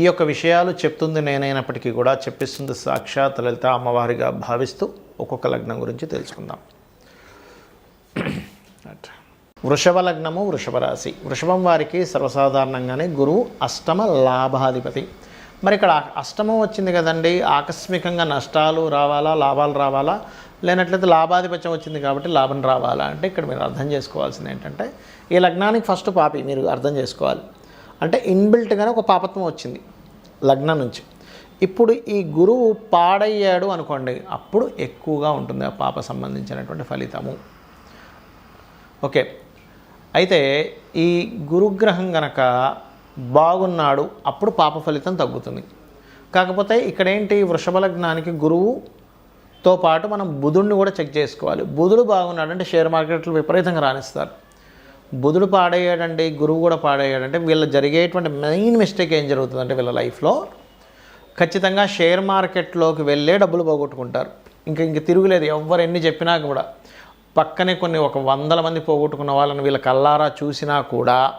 ఈ యొక్క విషయాలు చెప్తుంది నేనైనప్పటికీ కూడా చెప్పిస్తుంది సాక్షాత్ లలిత అమ్మవారిగా భావిస్తూ ఒక్కొక్క లగ్నం గురించి తెలుసుకుందాం. వృషభ లగ్నము వృషభ రాశి. వృషభం వారికి సర్వసాధారణంగానే గురువు అష్టమ లాభాధిపతి. మరి ఇక్కడ అష్టమం వచ్చింది కదండి ఆకస్మికంగా నష్టాలు రావాలా లాభాలు రావాలా? లేనట్లయితే లాభాధిపత్యం వచ్చింది కాబట్టి లాభం రావాలా? అంటే ఇక్కడ మీరు అర్థం చేసుకోవాల్సింది ఏంటంటే ఈ లగ్నానికి ఫస్ట్ పాపి మీరు అర్థం చేసుకోవాలి. అంటే ఇన్బిల్ట్గానే ఒక పాపత్వం వచ్చింది లగ్నం నుంచి. ఇప్పుడు ఈ గురువు పాడయ్యాడు అనుకోండి అప్పుడు ఎక్కువగా ఉంటుంది ఆ పాప సంబంధించినటువంటి ఫలితము. ఓకే అయితే ఈ గురుగ్రహం గనక బాగున్నాడు అప్పుడు పాప ఫలితం తగ్గుతుంది. కాకపోతే ఇక్కడేంటి వృషభ లగ్నానికి గురువుతో పాటు మనం బుధుడిని కూడా చెక్ చేసుకోవాలి. బుధుడు బాగున్నాడు అంటే షేర్ మార్కెట్లు విపరీతంగా రాణిస్తారు. బుధుడు పాడయ్యాడండి గురువు కూడా పాడయ్యాడంటే వీళ్ళ జరిగేటువంటి మెయిన్ మిస్టేక్ ఏం జరుగుతుందంటే వీళ్ళ లైఫ్లో ఖచ్చితంగా షేర్ మార్కెట్లోకి వెళ్ళే డబ్బులు పోగొట్టుకుంటారు. ఇంకా ఇంక తిరుగులేదు ఎవరు ఎన్ని చెప్పినా కూడా. పక్కనే కొన్ని ఒక వందల మంది పోగొట్టుకున్న వాళ్ళని వీళ్ళ కల్లారా చూసినా కూడా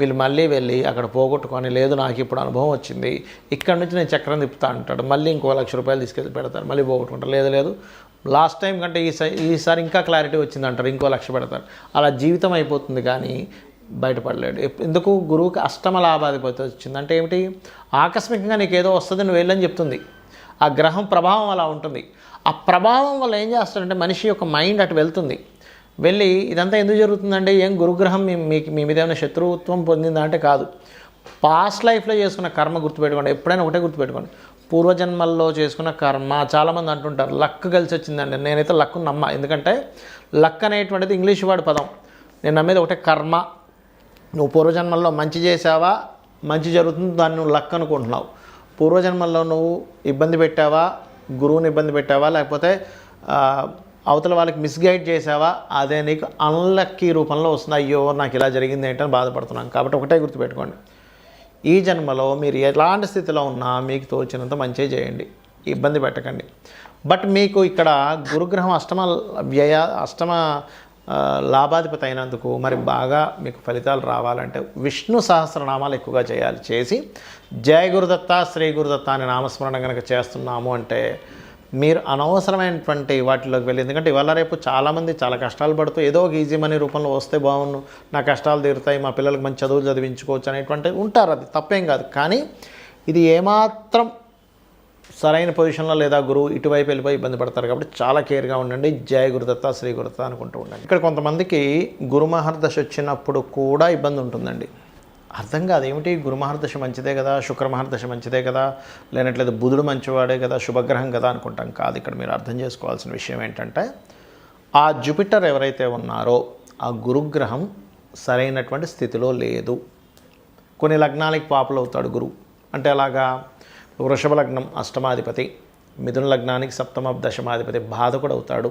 వీళ్ళు మళ్ళీ వెళ్ళి అక్కడ పోగొట్టుకొని లేదు నాకు ఇప్పుడు అనుభవం వచ్చింది ఇక్కడ నుంచి నేను చక్రం తిప్పుతా అంటాడు. మళ్ళీ ఇంకో లక్ష రూపాయలు తీసుకెళ్ళి పెడతారు మళ్ళీ పోగొట్టుకుంటారు. లేదు లేదు లాస్ట్ టైం కంటే ఈసారి ఈసారి ఇంకా క్లారిటీ వచ్చింది అంటారు ఇంకో లక్ష్య పెడతారు. అలా జీవితం అయిపోతుంది కానీ బయటపడలేడు. ఎందుకు? గురువుకి అష్టమ లాభాధిపతి వచ్చింది అంటే ఏమిటి? ఆకస్మికంగా నీకు ఏదో వస్తుంది నువ్వు వెళ్ళని చెప్తుంది. ఆ గ్రహం ప్రభావం అలా ఉంటుంది. ఆ ప్రభావం వల్ల ఏం చేస్తాడంటే మనిషి యొక్క మైండ్ అటు వెళ్తుంది. వెళ్ళి ఇదంతా ఎందుకు జరుగుతుందంటే ఏం గురుగ్రహం మీ మీకు మీ మీద ఏమైనా శత్రుత్వం పొందిందా అంటే కాదు. పాస్ట్ లైఫ్లో చేసుకున్న కర్మ గుర్తుపెట్టుకోండి. ఎప్పుడైనా ఒకటే గుర్తుపెట్టుకోండి. పూర్వజన్మల్లో చేసుకున్న కర్మ చాలామంది అంటుంటారు లక్ కలిసి వచ్చిందండి. నేనైతే లక్ నమ్మ. ఎందుకంటే లక్ అనేటువంటిది ఇంగ్లీష్ వాడి పదం. నేను నమ్మేది ఒకటే కర్మ. నువ్వు పూర్వజన్మల్లో మంచి చేసావా మంచి జరుగుతుంది దాన్ని నువ్వు లక్ అనుకుంటున్నావు. పూర్వజన్మల్లో నువ్వు ఇబ్బంది పెట్టావా? గురువుని ఇబ్బంది పెట్టావా? లేకపోతే అవతల వాళ్ళకి మిస్గైడ్ చేసావా అదే నీకు అన్లక్కీ రూపంలో వస్తుంది. అయ్యో నాకు ఇలా జరిగింది ఏంటని బాధపడుతున్నాను కాబట్టి ఒకటే గుర్తుపెట్టుకోండి. ఈ జన్మలో మీరు ఎలాంటి స్థితిలో ఉన్నా మీకు తోచినంత మంచి చేయండి. ఇబ్బంది పెట్టకండి. బట్ మీకు ఇక్కడ గురుగ్రహం అష్టమ వ్యయ అష్టమ లాభాధిపతి అయినందుకు మరి బాగా మీకు ఫలితాలు రావాలంటే విష్ణు సహస్రనామాలు ఎక్కువగా చేయాలి. చేసి జయ గురుదత్త శ్రీ గురుదత్త అనే నామస్మరణ కనుక చేస్తున్నాము అంటే మీరు అనవసరమైనటువంటి వాటిలోకి వెళ్ళి ఎందుకంటే ఇవాళ రేపు చాలామంది చాలా కష్టాలు పడుతూ ఏదో ఒక ఈజీ మనీ రూపంలో వస్తే బాగుండు నా కష్టాలు తీరుతాయి మా పిల్లలకు మంచి చదువులు చదివించుకోవచ్చు అనేటువంటి ఉంటారు అది తప్పేం కాదు. కానీ ఇది ఏమాత్రం సరైన పొజిషన్లో లేదా గురువు ఇటువైపు వెళ్ళిపోయి ఇబ్బంది పడతారు కాబట్టి చాలా కేర్గా ఉండండి. జయ గురుదత్త శ్రీ గురుదత్త అనుకుంటూ ఉండండి. ఇక్కడ కొంతమందికి గురుమహర్దశ వచ్చినప్పుడు కూడా ఇబ్బంది ఉంటుందండి. అర్థం కాదు. ఏమిటి? గురుమహర్దశ మంచిదే కదా శుక్రమహర్దశ మంచిదే కదా లేనట్లేదు బుధుడు మంచివాడే కదా శుభగ్రహం కదా అనుకుంటాం. కాదు ఇక్కడ మీరు అర్థం చేసుకోవాల్సిన విషయం ఏంటంటే ఆ జూపిటర్ ఎవరైతే ఉన్నారో ఆ గురుగ్రహం సరైనటువంటి స్థితిలో లేదు. కొన్ని లగ్నాలకి పాపులు అవుతాడు గురువు అంటే అలాగా వృషభ లగ్నం అష్టమాధిపతి మిథున లగ్నానికి సప్తమ దశమాధిపతి బాధకుడు అవుతాడు.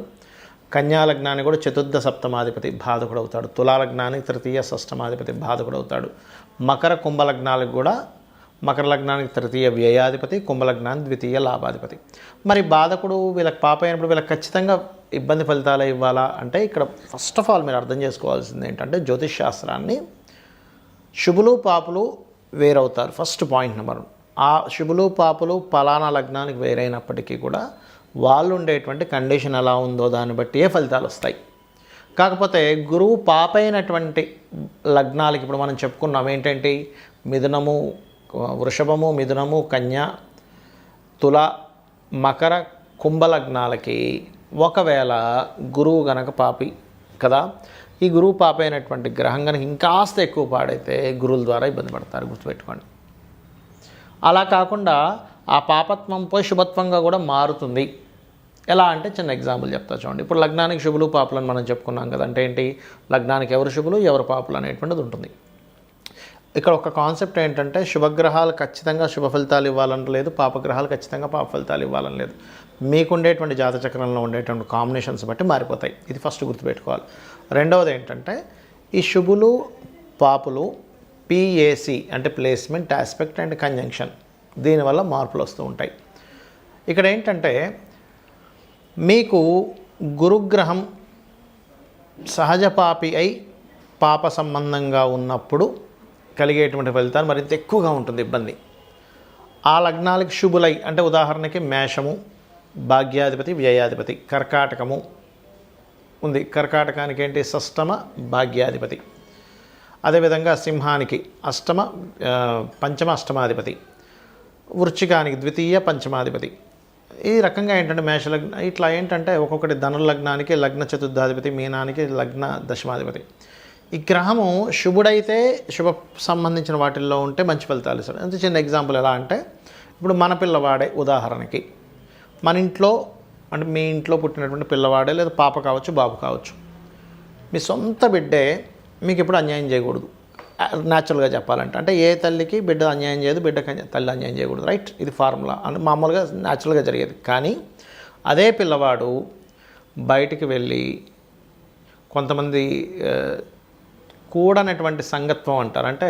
కన్యాలగ్నాన్ని కూడా చతుర్థ సప్తమాధిపతి బాధకుడు అవుతాడు. తృతీయ షష్టమాధిపతి బాధకుడు అవుతాడు. మకర కుంభ లగ్నాలకు కూడా మకర లగ్నానికి తృతీయ వ్యయాధిపతి కుంభలగ్నానికి ద్వితీయ లాభాధిపతి. మరి బాధకుడు వీళ్ళకి పాప అయినప్పుడు వీళ్ళకి ఖచ్చితంగా ఇబ్బంది ఫలితాలు ఇవ్వాలా అంటే ఇక్కడ ఫస్ట్ ఆఫ్ ఆల్ మీరు అర్థం చేసుకోవాల్సింది ఏంటంటే జ్యోతిష్ శాస్త్రాన్ని శుభులు పాపులు వేరవుతారు. First point number one. ఆ శుభులు పాపులు పలానా లగ్నానికి వేరైనప్పటికీ కూడా వాళ్ళు ఉండేటువంటి కండిషన్ ఎలా ఉందో దాన్ని బట్టి ఏ ఫలితాలు వస్తాయి. కాకపోతే గురువు పాపైనటువంటి లగ్నాలకి ఇప్పుడు మనం చెప్పుకున్నాం ఏంటంటే మిథునము వృషభము మిథునము కన్య తుల మకర కుంభ లగ్నాలకి ఒకవేళ గురువు గనక పాపి కదా ఈ గురువు పాప అయినటువంటి గ్రహం కనుక ఇంకాస్త ఎక్కువ పాడైతే గురువుల ద్వారా ఇబ్బంది పడతారు గుర్తుపెట్టుకోండి. అలా కాకుండా ఆ పాపత్వం పోయి శుభత్వంగా కూడా మారుతుంది. ఎలా అంటే చిన్న ఎగ్జాంపుల్ చెప్తా చూడండి. ఇప్పుడు లగ్నానికి శుభులు పాపులు అని మనం చెప్పుకున్నాం కదా అంటే ఏంటి? లగ్నానికి ఎవరు శుభులు ఎవరు పాపులు అనేటువంటిది ఉంటుంది. ఇక్కడ ఒక కాన్సెప్ట్ ఏంటంటే శుభగ్రహాలు ఖచ్చితంగా శుభ ఫలితాలు ఇవ్వాలని లేదు పాపగ్రహాలు ఖచ్చితంగా పాప ఫలితాలు ఇవ్వాలని లేదు. మీకుండేటువంటి జాతచక్రంలో ఉండేటువంటి కాంబినేషన్స్ బట్టి మారిపోతాయి. ఇది ఫస్ట్ గుర్తుపెట్టుకోవాలి. రెండవది ఏంటంటే ఈ శుభులు పాపులు పిఏసి అంటే ప్లేస్మెంట్ ఆస్పెక్ట్ అండ్ కంజంక్షన్ దీనివల్ల మార్పులు వస్తూ ఉంటాయి. ఇక్కడ ఏంటంటే మీకు గురుగ్రహం సహజ పాపి అయి పాప సంబంధంగా ఉన్నప్పుడు కలిగేటువంటి ఫలితాలు మరింత ఎక్కువగా ఉంటుంది ఇబ్బంది. ఆ లగ్నాలకి శుభులై అంటే ఉదాహరణకి మేషము భాగ్యాధిపతి వ్యయాధిపతి కర్కాటకము ఉంది. కర్కాటకానికి ఏంటి? షష్టమ భాగ్యాధిపతి. అదేవిధంగా సింహానికి అష్టమ పంచమ అష్టమాధిపతి వృచ్చికానికి ద్వితీయ పంచమాధిపతి. ఈ రకంగా ఏంటంటే మేష లగ్న ఇట్లా ఏంటంటే ఒక్కొక్కటి ధనుర్లగ్నానికి లగ్న చతుర్థాధిపతి మీనానికి లగ్న దశమాధిపతి. ఈ గ్రహము శుభుడైతే శుభ సంబంధించిన వాటిల్లో ఉంటే మంచి ఫలితాలు ఇస్తాడు. అంతే చిన్న ఎగ్జాంపుల్ ఎలా అంటే ఇప్పుడు మన పిల్లవాడే ఉదాహరణకి మన ఇంట్లో అంటే మీ ఇంట్లో పుట్టినటువంటి పిల్లవాడే లేదా పాప కావచ్చు బాబు కావచ్చు మీ సొంత బిడ్డే మీకు ఇప్పుడు అన్యాయం చేయకూడదు. న్యాచురల్గా చెప్పాలంటే అంటే ఏ తల్లికి బిడ్డ అన్యాయం చేయదు బిడ్డకి తల్లి అన్యాయం చేయకూడదు. రైట్ ఇది ఫార్ములా అని మామూలుగా న్యాచురల్గా జరిగేది. కానీ అదే పిల్లవాడు బయటికి వెళ్ళి కొంతమంది కూడనటువంటి సంగత్వం అంటారు. అంటే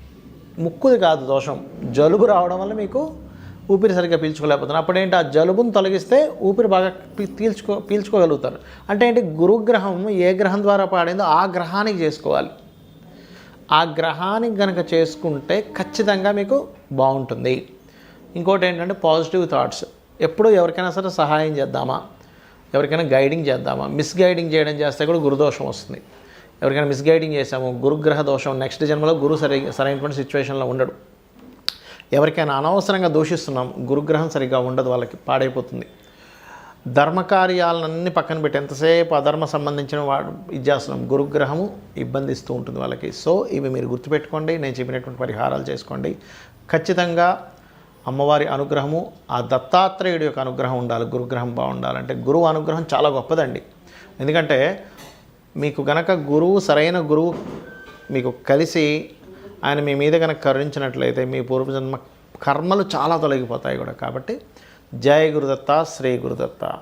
ముక్కుది కాదు దోషం. జలుబు రావడం వల్ల మీకు ఊపిరి సరిగ్గా పీల్చుకోలేకపోతున్నారు. అప్పుడు ఏంటి ఆ జలుబును తొలగిస్తే ఊపిరి బాగా పీల్చుకో పీల్చుకోగలుగుతారు. అంటే ఏంటి? గురుగ్రహం ఏ గ్రహం ద్వారా పాడిందో ఆ గ్రహానికి చేసుకోవాలి. ఆ గ్రహానికి కనుక చేసుకుంటే ఖచ్చితంగా మీకు బాగుంటుంది. ఇంకోటి ఏంటంటే పాజిటివ్ థాట్స్. ఎప్పుడు ఎవరికైనా సరే సహాయం చేద్దామా? ఎవరికైనా గైడింగ్ చేద్దామా? మిస్గైడింగ్ చేయడం చేస్తే కూడా గురుదోషం వస్తుంది. ఎవరికైనా మిస్గైడింగ్ చేసాము గురుగ్రహ దోషం నెక్స్ట్ జన్మలో గురువు సరి సరైనటువంటి సిచ్యువేషన్లో ఉండడు. ఎవరికైనా అనవసరంగా దూషిస్తున్నాం గురుగ్రహం సరిగ్గా ఉండదు వాళ్ళకి పాడైపోతుంది. ధర్మకార్యాలన్నీ పక్కన పెట్టి ఎంతసేపు అధర్మ సంబంధించిన వాడు ఇచ్చేస్తున్నాం గురుగ్రహము ఇబ్బందిస్తూ ఉంటుంది వాళ్ళకి. సో ఇవి మీరు గుర్తుపెట్టుకోండి నేను చెప్పినటువంటి పరిహారాలు చేసుకోండి. ఖచ్చితంగా అమ్మవారి అనుగ్రహము ఆ దత్తాత్రేయుడి యొక్క అనుగ్రహం ఉండాలి గురుగ్రహం బాగుండాలంటే. గురువు అనుగ్రహం చాలా గొప్పదండి. ఎందుకంటే మీకు గనక గురువు సరైన గురువు మీకు కలిసి ఆయన మీ మీద కనుక కరుణించినట్లయితే మీ పూర్వజన్మ కర్మలు చాలా తొలగిపోతాయి కూడా. కాబట్టి జయ గురుదత్త శ్రీ గురుదత్త.